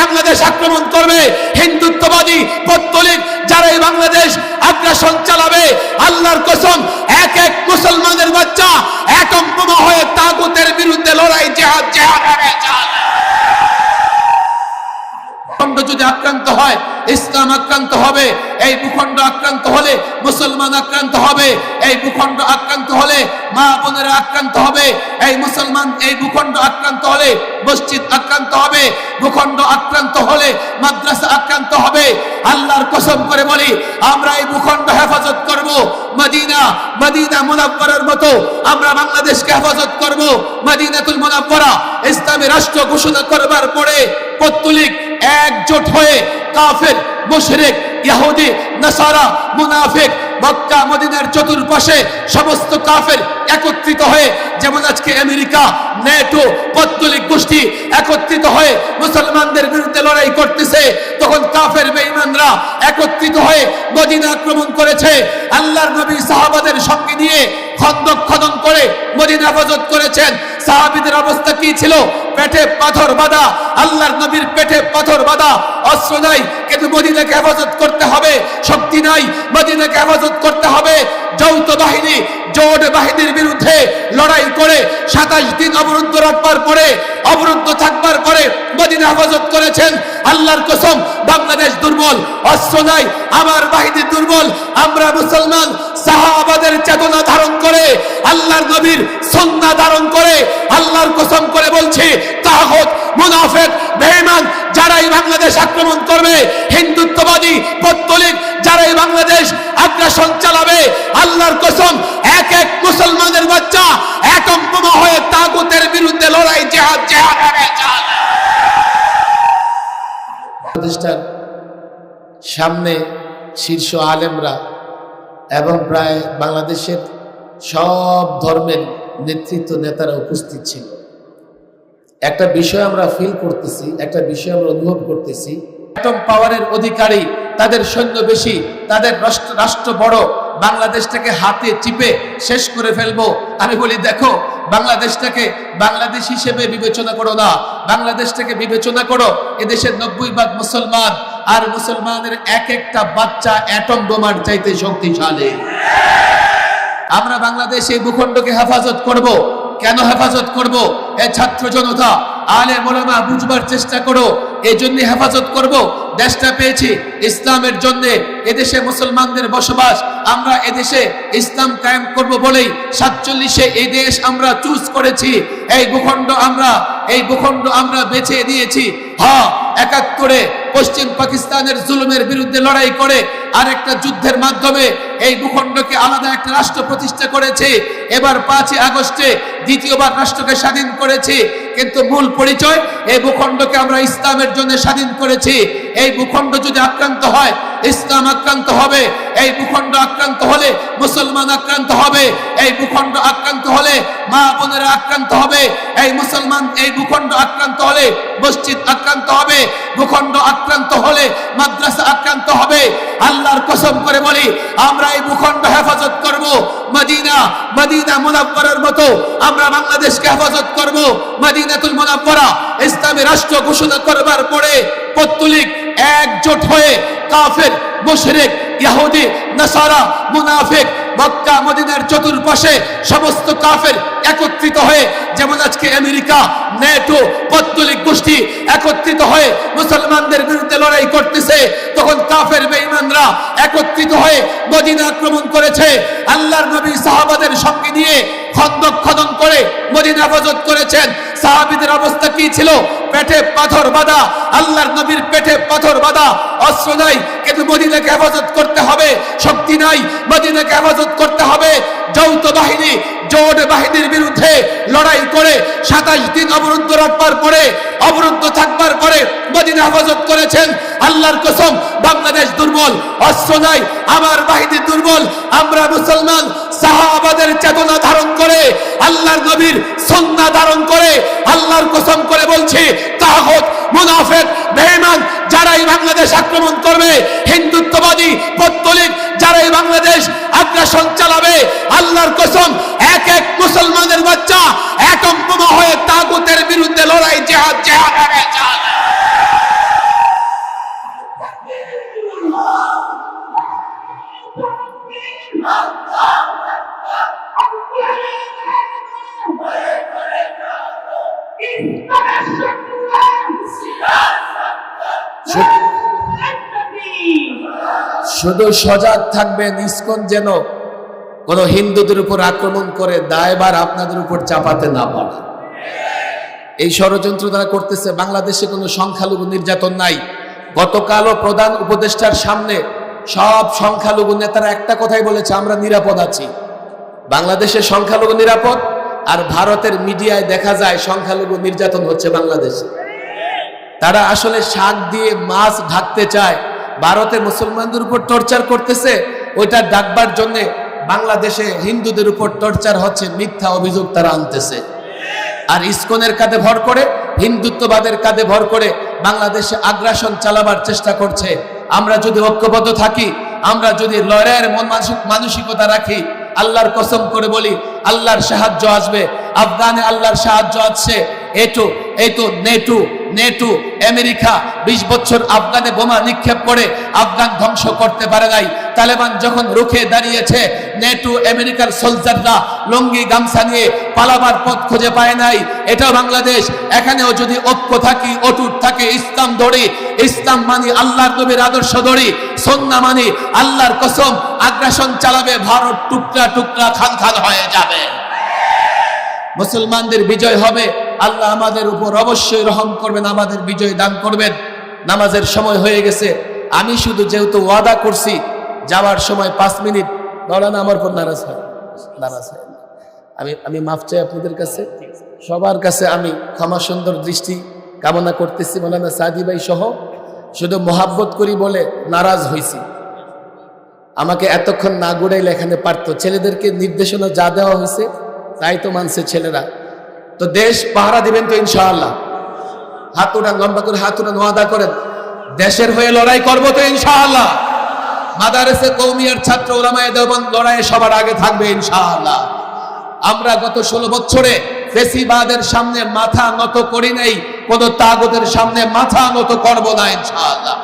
বাংলাদেশ আক্রমণ করবে, হিন্দুত্ববাদী পত্তলিক যারা এই বাংলাদেশ আগ্রাসন চালাবে, আল্লাহর কসম, এক এক মুসলমানের বাচ্চা একম হয়ে তাগুতের বিরুদ্ধে লড়াই জেহাদ। ভূখণ্ড যদি আক্রান্ত হয় ইসলাম আক্রান্ত হবে, এই ভূখণ্ড আক্রান্ত হলে মুসলমান আক্রান্ত হবে, এই ভূখণ্ড আক্রান্ত হলে মা বোনেরা আক্রান্ত হবে, এই মুসলমান এই ভূখণ্ড আক্রান্ত হলে মসজিদ আক্রান্ত হবে, ভূখণ্ড আক্রান্ত হলে মাদ্রাসা আক্রান্ত হবে। আল্লাহর কসম করে বলি, আমরা এই ভূখণ্ড হেফাজত করব, মদিনা মদিনা মুনাফফারের মতো আমরা বাংলাদেশকে হেফাজত করব, মদিনাতুল মুনাফফারা ইসলামী রাষ্ট্র ঘোষণা করবার পরে পত্তলিক একজোট হয়ে কাফের, মুশরিক, ইহুদি, নাসারা, মুনাফিক, মক্কা, মদিনার চতুর্পাশে সমস্ত কাফের একত্রিত হয়ে, যেমন আজকে আমেরিকা নেটো পত্তলিক গোষ্ঠী একত্রিত হয়ে মুসলমানদের বিরুদ্ধে লড়াই করতেছে, তখন কাফের বেঈমানরা একত্রিত হয়ে মদিনা আক্রমণ করেছে। আল্লাহর নবী সাহাবাদের সঙ্গে নিয়ে খন্দক খনন করে মদিনা হেফাজত করেছেন। সাহাবিদের অবস্থা কি ছিল? পেটে পাথর বাঁধা, আল্লাহর নবীর পেটে পাথর বাঁধা, অস্ত্র নাই, কিন্তু মদিনাকে হেফাজত করতে হবে। শক্তি নাই, মদিনাকে হেফাজত করতে হবে। যৌথ বাহিনী, জোট বাহিনীর বিরুদ্ধে লড়াই করে সাতাশ দিন অবরুদ্ধ রাখবার পরে, অবরুদ্ধ থাকবার পরে মদিনা হেফাজত করেছেন। আল্লাহর কসম, বাংলাদেশ দুর্বল, অস্ত্র নাই, আমার বাহিনী দুর্বল, আমরা মুসলমান, সাহাবাদের চেতনা ধারণ করে আল্লাহর নবীর সন্না ধারণ করে, আল্লাহর কসম করে বলছি তাহত মুনাফেক, বেঈমান যারাই বাংলাদেশ আক্রমণ করবে, হিন্দুত্ববাদী, পত্তলিক যারাই বাংলাদেশ আগ্রাসন চালাবে, আল্লাহর কসম, এক এক মুসলমানের বাচ্চা একম্পমা হয়ে তাগুতের বিরুদ্ধে লড়াই, জেহাদ জেহাদ। প্রতিষ্ঠান সামনে শীর্ষ আলেমরা এবং প্রায় বাংলাদেশের সব ধর্মের নেতৃত্ব নেতারা উপস্থিত ছিল। একটা বিষয় আমরা ফিল করতেছি, একটা বিষয় আমরা অনুভব করতেছি। অ্যাটম পাওয়ারের অধিকারী, তাদের সৈন্য বেশি, তাদের রাষ্ট্র রাষ্ট্র বড়, বাংলাদেশটাকে হাতে চিপে শেষ করে ফেলব। আমি বলি, দেখো, বাংলাদেশটাকে বাংলাদেশ হিসেবে বিবেচনা করো না। বাংলাদেশটাকে বিবেচনা করো, এদেশের নব্বই ভাগ মুসলমান, আর মুসলমানের এক একটা বাচ্চা অ্যাটম বোমার চাইতে শক্তিশালী। আমরা বাংলাদেশে ভূখণ্ডকে হেফাজত করব। কেন হেফাজত করব? এ ছাত্র জনতা, আলে মোলামা বুঝবার চেষ্টা করো। এই জন্য হেফাজত করব। দেশটা পেয়েছি ইসলামের জন্য। এদেশে মুসলমানদের বসবাস, আমরা এদেশে ইসলাম কায়েম করব বলেই সাতচল্লিশে এই দেশ আমরা চুজ করেছি। এই ভূখণ্ড আমরা, এই ভূখণ্ড আমরা বেছে নিয়েছি। হ্যাঁ একাত্তরে পশ্চিম পাকিস্তানের জুলুমের বিরুদ্ধে লড়াই করে আর একটা যুদ্ধের মাধ্যমে এই ভূখণ্ডকে আলাদা একটা রাষ্ট্র প্রতিষ্ঠা করেছে। এবার পাঁচই আগস্টে দ্বিতীয়বার রাষ্ট্রকে স্বাধীন করেছে। কিন্তু মূল পরিচয়, এই ভূখণ্ডকে আমরা ইসলামের জন্য স্বাধীন করেছি। এই ভূখণ্ড যদি আক্রান্ত হয়, ইসলাম আক্রান্ত হবে। এই ভূখণ্ড মুসলমান আক্রান্ত হবে, এই ভূখণ্ড আক্রান্ত হলে মা বোনেরা আক্রান্ত হবে, এই মুসলমান, এই ভূখণ্ড আক্রান্ত হলে মসজিদ আক্রান্ত হবে, ভূখণ্ড আক্রান্ত হলে মাদ্রাসা আক্রান্ত হবে। আল্লাহর কসম করে বলি, আমরা এই ভূখণ্ড হেফাজত করব, মদিনা মদিনা মুনাফফারের মতো আমরা বাংলাদেশকে হেফাজত করব, মদিনাতুল মুনাফফারা ইসলামী রাষ্ট্র ঘোষণা করবার পরে পত্তলিক একজোট হয়ে কাফের, মুশরিক ইহুদি নাসারা, মুনাফিক মক্কা মদিনার চতুর্পাশে সমস্ত কাফের একত্রিত হয়ে, যেমন আজকে আমেরিকা নেটো পত্তলিক গোষ্ঠী একত্রিত হয়ে মুসলমানদের বিরুদ্ধে লড়াই করতেছে, তখন কাফের বেঈমানরা একত্রিত হয়ে মদিনা আক্রমণ করেছে। আল্লাহর নবী সাহাবাদের সঙ্গে নিয়ে খন্দক খনন করে মদিনা হেফাজত করেছেন। সাহাবিদের অবস্থা কি ছিল? পেটে পাথর বাঁধা, আল্লাহর নবীর পেটে পাথর বাঁধা, অস্ত্র নাই, কিন্তু মদিনাকে হেফাজত করতে হবে, শক্তি নাই, মদিনাকে হেফাজত করতে হবে। যৌথ বাহিনী, জোট বাহিনীর বিরুদ্ধে লড়াই করে সাতাশ দিন অবরুদ্ধ রাখবার পরে অবরুদ্ধ থাকবার পরে মদিনা হেফাজত করেছেন। আল্লাহর কসম, বাংলাদেশ দুর্বল, অস্ত্র নাই, আমার বাহিনী দুর্বল, আমরা মুসলমান, সাহাবাদের চেতনা ধারণ করে, আল্লাহর নবীর সন্না ধারণ করে, আল্লাহর কসম করে বলছি তাহত মুনাফেক, বেঈমান, যারাই বাংলাদেশ আক্রমণ করবে, হিন্দুত্ববাদী, পত্তলিক, যারাই বাংলাদেশ আগ্রাসন চালাবে, আল্লাহর কসম, এক এক মুসলমানের বাচ্চা একম্পমা হয়ে তাগুতের বিরুদ্ধে লড়াই, জেহাদ জেহাদ শুধু সজাগ থাকবেন, ইসকন যেন কোন হিন্দুদের উপর আক্রমণ করে দায়বার আপনাদের উপর চাপাতে না পারে। এই ষড়যন্ত্র তারা করতেছে, বাংলাদেশে কোনো সংখ্যালঘু নির্যাতন নাই। গতকালও প্রধান উপদেষ্টার সামনে সব সংখ্যালঘু নেতারা একটা কথাই বলেছে, আমরা নিরাপদ আছি। বাংলাদেশে সংখ্যালঘু নিরাপদ আর ভারতের মিডিয়ায় দেখা যায় সংখ্যালঘু নির্যাতন হচ্ছে বাংলাদেশে। তারা আসলে শাক দিয়ে মাছ ঢাকতে চায় ভারতে মুসলমানদের উপর টর্চার করতেছে, ওইটা ডাকবার জন্য বাংলাদেশে হিন্দুদের উপর টর্চার হচ্ছে, মিথ্যা অভিযোগ তারা আনতেছে। আর ইসকনের কাঁধে ভর করে, হিন্দুত্ববাদের কাঁধে ভর করে বাংলাদেশে আগ্রাসন চালাবার চেষ্টা করছে। আমরা যদি ঐক্যবদ্ধ থাকি, আমরা যদি লড়াইয়ের মন মানসিক- মানসিকতা রাখি, আল্লাহর কসম করে বলি, আল্লাহর সাহায্য আসবে, আফগানে আল্লাহর সাহায্য আসছে, এটু এই তো নেটু নেটু, আমেরিকা বিশ বছর আফগানে বোমা নিক্ষেপ করে আফগান ধ্বংস করতে পারে নাই। তালেবান যখন রুখে দাঁড়িয়েছে, নেটু, আমেরিকার সোলজাররা লঙ্গি, গামছা নিয়ে পালাবার পথ খুঁজে পায় নাই। এটাও বাংলাদেশ, এখানেও যদি ঐক্য থাকি, অটুট থাকে, ইসলাম ধরি, ইসলাম মানি, আল্লাহর নবীর আদর্শ ধরি, সন্না মানি, আল্লাহর কসম, আগ্রাসন চালাবে, ভারত টুকরা টুকরা খান খান হয়ে যাবে। মুসলমানদের বিজয় হবে আল্লাহ আমাদের উপর অবশ্যই রহম করবেন, আমাদের বিজয় দান করবেন। নামাজের সময় হয়ে গেছে, আমি শুধু যেহেতু ওয়াদা করছি, যাওয়ার সময় পাঁচ মিনিট। মৌলানা, আমার উপর নারাজ হয়। নারাজ হয়। আমি আমি মাফ চাই আপনাদের কাছে। সবার কাছে আমি ক্ষমা সুন্দর দৃষ্টি কামনা করতেছি, মৌলানা সাদি ভাই সহ। শুধু মোহাব্বত করি বলে নারাজ হইছি। আমাকে এতক্ষণ না গুড়াইলে এখানে পারতো। ছেলেদেরকে নির্দেশনা যা দেওয়া হয়েছে, তাই তো মানছে ছেলেরা। তো দেশ পাহারা দিবেন তো ইনশাআল্লাহ। হাত উঠান, লম্বা করে হাত উঠান, ওয়াদা করেন। দেশের হয়ে লড়াই করব তো ইনশাআল্লাহ। মাদারেসে কৌমিয়ার ছাত্র ওলামায় দেওবন্দ লড়াইয়ে সবার আগে থাকবে ইনশাআল্লাহ। আমরা গত ষোলো বছরে ফেসিবাদের সামনে মাথা নত করি নাই, কোন তাগতের সামনে মাথা নত করব না ইনশাআল্লাহ।